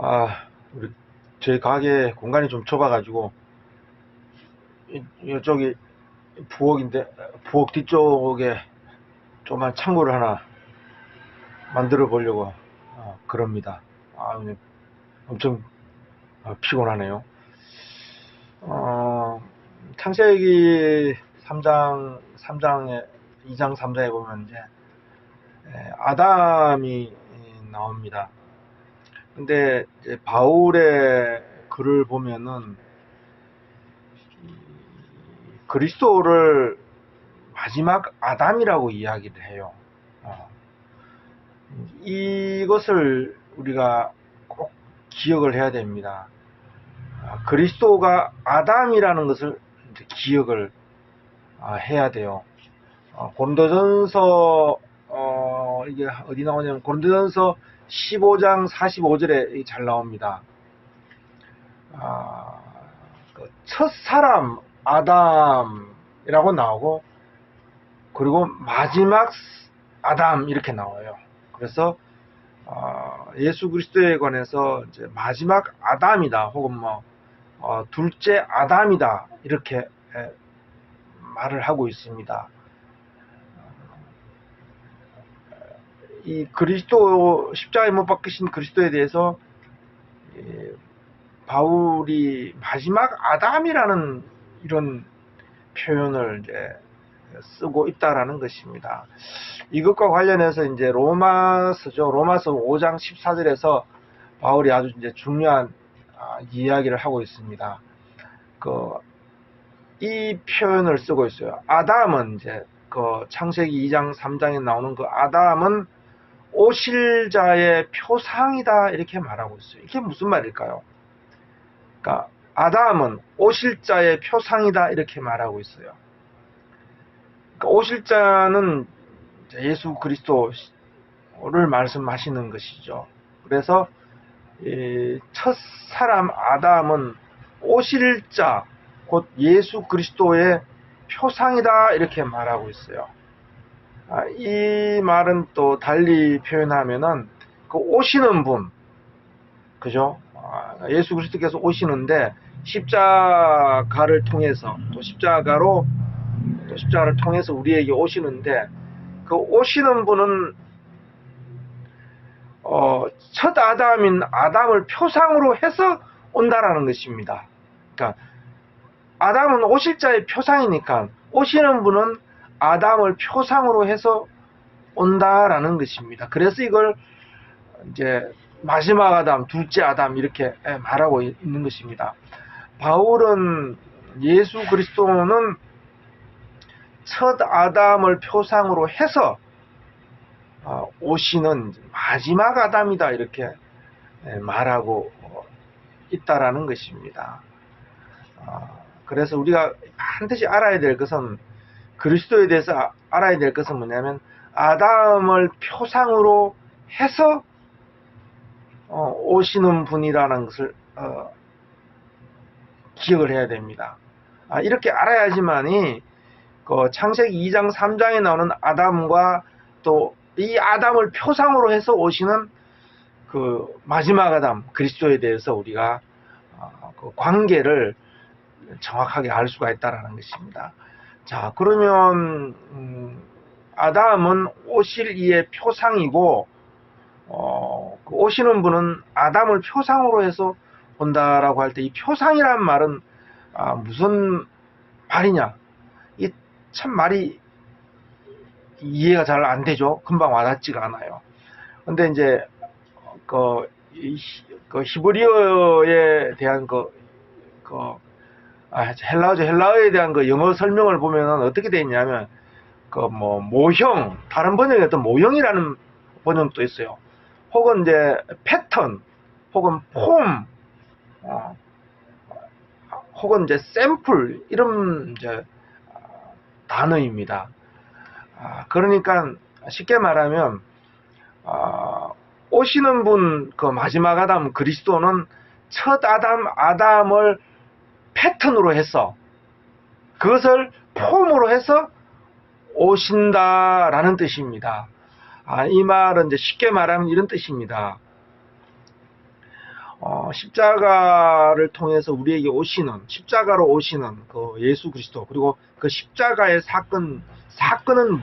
아, 우리 저희 가게 공간이 좀 좁아가지고 이- 이쪽이 부엌인데 부엌 뒤쪽에 조그만 창고를 하나 만들어 보려고 어, 그럽니다. 아, 엄청 어, 피곤하네요. 어, 창세기 3장 3장에 2장 3장에 보면 이제 에, 아담이 나옵니다. 근데 이제 바울의 글을 보면은 이 그리스도를 마지막 아담이라고 이야기를 해요. 어. 이것을 우리가 꼭 기억을 해야 됩니다. 아, 그리스도가 아담이라는 것을 기억을 아, 해야 돼요. 어, 고린도전서 어, 이게 어디 나오냐면 고린도전서 15장 45절에 잘 나옵니다. 아, 그 첫 사람 아담이라고 나오고 그리고 마지막 아담 이렇게 나와요. 그래서 어, 예수 그리스도에 관해서 이제 마지막 아담이다 혹은 뭐 어, 둘째 아담이다 이렇게 에, 말을 하고 있습니다. 이 그리스도 십자가에 못 박히신 그리스도에 대해서 예, 바울이 마지막 아담이라는 이런 표현을 이제 쓰고 있다라는 것입니다. 이것과 관련해서 이제 로마서죠. 로마서 5장 14절에서 바울이 아주 이제 중요한 아, 이야기를 하고 있습니다. 그, 이 표현을 쓰고 있어요. 아담은 이제 그 창세기 2장 3장에 나오는 그 아담은 오실 자의 표상이다 이렇게 말하고 있어요. 이게 무슨 말일까요? 그러니까 아담은 오실 자의 표상이다 이렇게 말하고 있어요. 그러니까 오실 자는 예수 그리스도를 말씀하시는 것이죠. 그래서 이첫 사람 아담은 오실 자, 곧 예수 그리스도의 표상이다 이렇게 말하고 있어요. 아, 이 말은 또 달리 표현하면은 그 오시는 분, 그죠? 아, 예수 그리스도께서 오시는데 십자가를 통해서 또 십자가로 또 십자가를 통해서 우리에게 오시는데 그 오시는 분은 어, 첫 아담인 아담을 표상으로 해서 온다라는 것입니다. 그러니까 아담은 오실 자의 표상이니까 오시는 분은 아담을 표상으로 해서 온다라는 것입니다. 그래서 이걸 이제 마지막 아담, 둘째 아담 이렇게 말하고 있는 것입니다. 바울은 예수 그리스도는 첫 아담을 표상으로 해서 어, 오시는 마지막 아담이다 이렇게 말하고 있다라는 것입니다. 어, 그래서 우리가 반드시 알아야 될 것은 그리스도에 대해서 알아야 될 것은 뭐냐면 아담을 표상으로 해서 어, 오시는 분이라는 것을 어, 기억을 해야 됩니다. 아, 이렇게 알아야지만이 그 창세기 2장 3장에 나오는 아담과 또 이 아담을 표상으로 해서 오시는 그 마지막 아담 그리스도에 대해서 우리가 어, 그 관계를 정확하게 알 수가 있다라는 것입니다. 자 그러면 음, 아담은 오실 이의 표상이고 어, 그 오시는 분은 아담을 표상으로 해서 온다라고 할 때 이 표상이란 말은 아, 무슨 말이냐? 이 참 말이 이해가 잘 안 되죠. 금방 와닿지가 않아요. 근데 이제 그, 그 히브리어에 대한 그, 그 아, 헬라어죠. 헬라어에 대한 그 영어 설명을 보면은 어떻게 되어 있냐면 그 뭐 모형 다른 번역에 어떤 모형이라는 번역도 있어요. 혹은 이제 패턴 혹은 폼 어, 혹은 이제 샘플 이런 이제 어, 단어입니다. 아, 그러니까 쉽게 말하면 아, 오시는 분 그 마지막 아담 그리스도는 첫 아담 아담을 패턴으로 해서 그것을 폼으로 해서 오신다라는 뜻입니다. 아, 이 말은 이제 쉽게 말하면 이런 뜻입니다. 어, 십자가를 통해서 우리에게 오시는 십자가로 오시는 그 예수 그리스도 그리고 그 십자가의 사건 사건은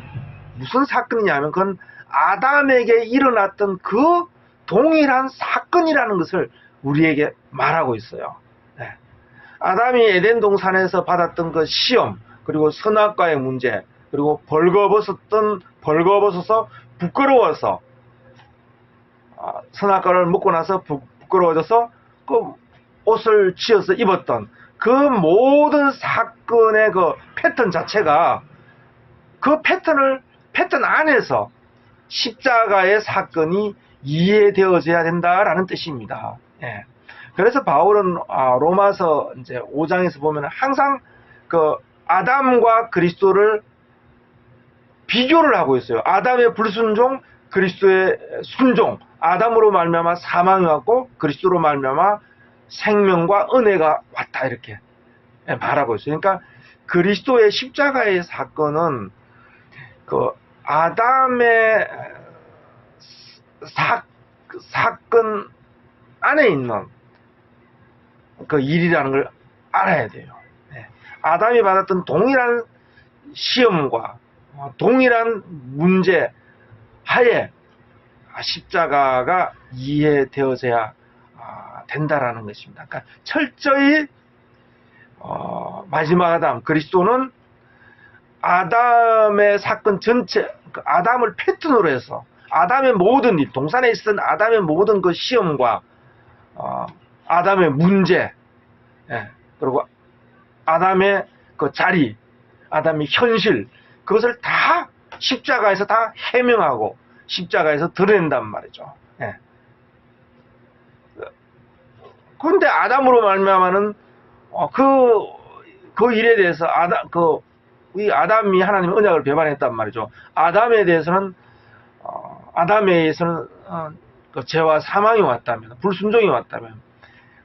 무슨 사건이냐면 그건 아담에게 일어났던 그 동일한 사건이라는 것을 우리에게 말하고 있어요. 네. 아담이 에덴 동산에서 받았던 그 시험 그리고 선악과의 문제 그리고 벌거벗었던 벌거벗어서 부끄러워서 아, 선악과를 먹고 나서 부, 부끄러워져서 그 옷을 지어서 입었던 그 모든 사건의 그 패턴 자체가 그 패턴을 패턴 안에서 십자가의 사건이 이해되어져야 된다라는 뜻입니다. 예. 그래서 바울은 아, 로마서 이제 5장에서 보면 항상 그 아담과 그리스도를 비교를 하고 있어요. 아담의 불순종, 그리스도의 순종. 아담으로 말미암아 사망이 왔고 그리스도로 말미암아 생명과 은혜가 왔다 이렇게 예, 말하고 있어요. 그러니까 그리스도의 십자가의 사건은 그 아담의 사, 사건 안에 있는 그 일이라는 걸 알아야 돼요. 예. 아담이 받았던 동일한 시험과 어, 동일한 문제 하에 십자가가 이해되어져야 아, 된다라는 것입니다. 그러니까 철저히 어, 마지막 아담 그리스도는 아담의 사건 전체 그 아담을 패턴으로 해서 아담의 모든 일 동산에 있었던 아담의 모든 그 시험과 어, 아담의 문제 예, 그리고 아담의 그 자리 아담의 현실 그것을 다 십자가에서 다 해명하고 십자가에서 드러낸단 말이죠. 예. 그런데 아담으로 말미암아는 어, 그, 그 일에 대해서 아담 그 이 아담이 하나님의 언약을 배반했단 말이죠. 아담에 대해서는 어, 아담에 의해서는 어, 그 죄와 사망이 왔다면 불순종이 왔다면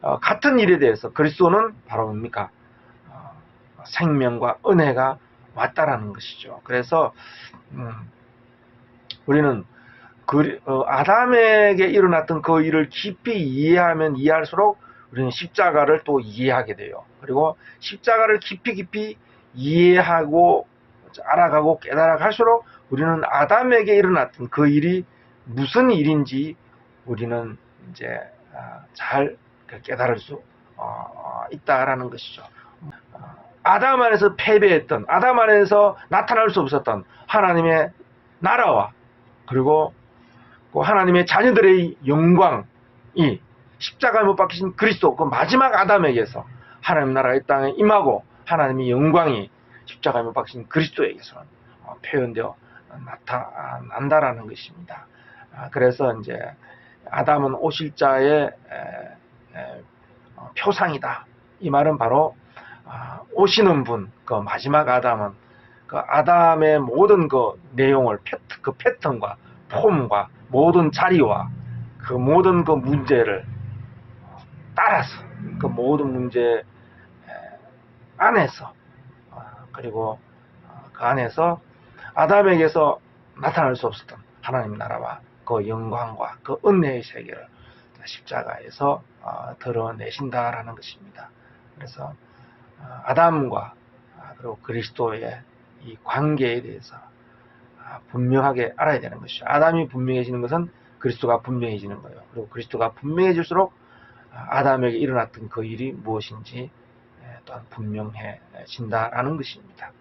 어, 같은 일에 대해서 그리스도는 바로 뭡니까 어, 생명과 은혜가 왔다라는 것이죠. 그래서 음, 우리는 그, 어, 아담에게 일어났던 그 일을 깊이 이해하면 이해할수록 우리는 십자가를 또 이해하게 돼요. 그리고 십자가를 깊이 깊이 이해하고 알아가고 깨달아갈수록 우리는 아담에게 일어났던 그 일이 무슨 일인지 우리는 이제 아, 잘 깨달을 수 어, 있다라는 것이죠. 어, 아담 안에서 패배했던 아담 안에서 나타날 수 없었던 하나님의 나라와 그리고 그 하나님의 자녀들의 영광이 십자가에 못 박히신 그리스도 그 마지막 아담에게서 하나님 나라의 땅에 임하고 하나님의 영광이 십자가에 못 박히신 그리스도에게서는 어, 표현되어 나타난다라는 것입니다. 아, 그래서 이제 아담은 오실자의 어, 표상이다. 이 말은 바로 아, 오시는 분, 그 마지막 아담은 그 아담의 모든 그 내용을 패트, 그 패턴과 폼과 모든 자리와 그 모든 그 문제를 따라서 그 모든 문제 안에서 어, 그리고 어, 그 안에서 아담에게서 나타날 수 없었던 하나님 나라와 그 영광과 그 은혜의 세계를 십자가에서 어, 드러내신다라는 것입니다. 그래서 아담과 아, 그리고 그리스도의 이 관계에 대해서 아, 분명하게 알아야 되는 것이죠. 아담이 분명해지는 것은 그리스도가 분명해지는 거예요. 그리고 그리스도가 분명해질수록 아, 아담에게 일어났던 그 일이 무엇인지 또한 분명해진다라는 것입니다.